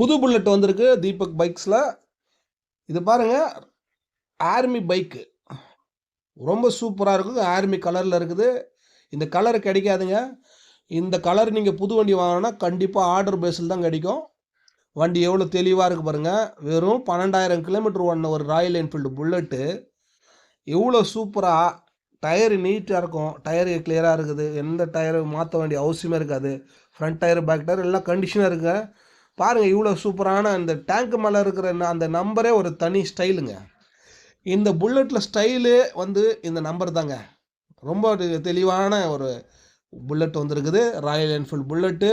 புது புல்லட் வந்திருக்கு தீபக் பைக்ஸில். இது பாருங்கள் ஆர்மி பைக்கு ரொம்ப சூப்பராக இருக்கும். ஆர்மி கலரில் இருக்குது. இந்த கலர் கிடைக்காதுங்க. இந்த கலர் நீங்கள் புது வண்டி வாங்கினா கண்டிப்பாக ஆர்டர் பேஸில் தான் கிடைக்கும். வண்டி எவ்வளோ தெளிவாக இருக்குது பாருங்கள் வெறும் பன்னெண்டாயிரம் கிலோமீட்டர் ஓடின ஒரு ராயல் என்ஃபீல்டு புல்லட்டு எவ்வளோ சூப்பராக டயரு நீட்டாக இருக்கும். டயரு கிளியராக இருக்குது. எந்த டயரு மாற்ற வேண்டிய அவசியமே இருக்காது. ஃப்ரண்ட் டயர் பேக் டயர் எல்லாம் கண்டிஷனாக இருக்குது பாருங்கள் இவ்வளோ சூப்பரான அந்த டேங்க் மேலே இருக்கிற அந்த நம்பரே ஒரு தனி ஸ்டைலுங்க இந்த புல்லட்டில் ஸ்டைலு வந்து இந்த நம்பர் தாங்க. ரொம்ப தெளிவான ஒரு புல்லட் வந்திருக்குது. ராயல் என்ஃபீல்டு புல்லட்டு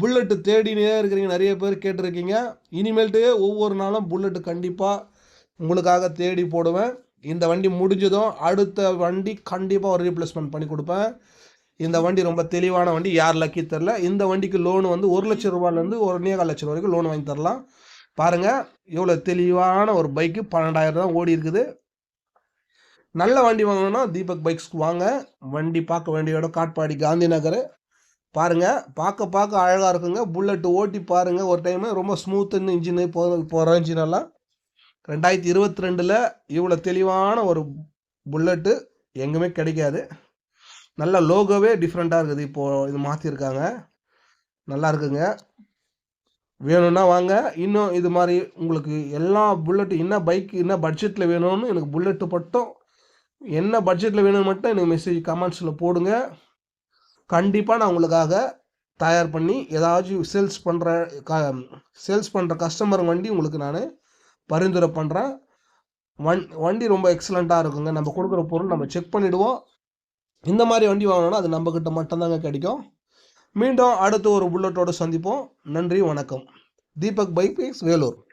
புல்லட்டு தேடினே இருக்கிறீங்க நிறைய பேர் கேட்டிருக்கீங்க. இனிமேல்ட்டு ஒவ்வொரு நாளும் புல்லட்டு கண்டிப்பாக உங்களுக்காக தேடி போடுவேன். இந்த வண்டி முடிஞ்சதும் அடுத்த வண்டி கண்டிப்பாக ஒரு ரீப்ளேஸ்மெண்ட் பண்ணி கொடுப்பேன். இந்த வண்டி ரொம்ப தெளிவான வண்டி யார் லக்கி தெரில இந்த வண்டிக்கு லோன் வந்து ஒரு லட்சம் ரூபாயிலேருந்து ஒரு ஒன்றேகால் லட்சம் வரைக்கும் லோன் வாங்கி தரலாம். பாருங்கள் எவ்வளோ தெளிவான ஒரு பைக்கு பன்னெண்டாயிரம் தான் ஓடி இருக்குது. நல்ல வண்டி வாங்கணும்னா தீபக் பைக்ஸ்க்கு வாங்க. வண்டி பார்க்க வேண்டிய இடம் காட்பாடி காந்தி நகர். பாருங்கள் பார்க்க பார்க்க அழகாக இருக்குங்க. புல்லட்டு ஓட்டி பாருங்கள் ஒரு டைமு ரொம்ப ஸ்மூத்துன்னு இன்ஜினு போகிற போகிற இன்ஜினெல்லாம் ரெண்டாயிரத்தி இருபத்தி ரெண்டில் இவ்வளோ தெளிவான ஒரு புல்லட்டு எங்குமே கிடைக்காது. நல்ல லோகோவே டிஃப்ரெண்ட்டாக இருக்குது. இப்போது இது மாற்றிருக்காங்க நல்லா இருக்குங்க. வேணும்னா வாங்க. இன்னும் இது மாதிரி உங்களுக்கு எல்லா புல்லட்டு என்ன பைக் என்ன பட்ஜெட்டில் வேணும்னு எனக்கு புல்லட்டு மட்டும் என்ன பட்ஜெட்டில் வேணும்னு மட்டும் எனக்கு மெசேஜ் கமெண்ட்ஸில் போடுங்க. கண்டிப்பாக நான் உங்களுக்காக தயார் பண்ணி ஏதாச்சும் சேல்ஸ் பண்ணுற க சேல்ஸ் பண்ணுற கஸ்டமர் வண்டி உங்களுக்கு நான் பரிந்துரை பண்ணுறேன் வண் வண்டி ரொம்ப எக்ஸலண்ட்டாக இருக்குங்க. நம்ம கொடுக்குற பொருள் நம்ம செக் பண்ணிவிடுவோம் இந்த மாதிரி வண்டி வாங்கணும்னா அது நம்மக்கிட்ட மட்டும்தாங்க கிடைக்கும். மீண்டும் அடுத்து ஒரு புல்லட்டோடு சந்திப்போம். நன்றி வணக்கம். தீபக் பைக் வேலூர்.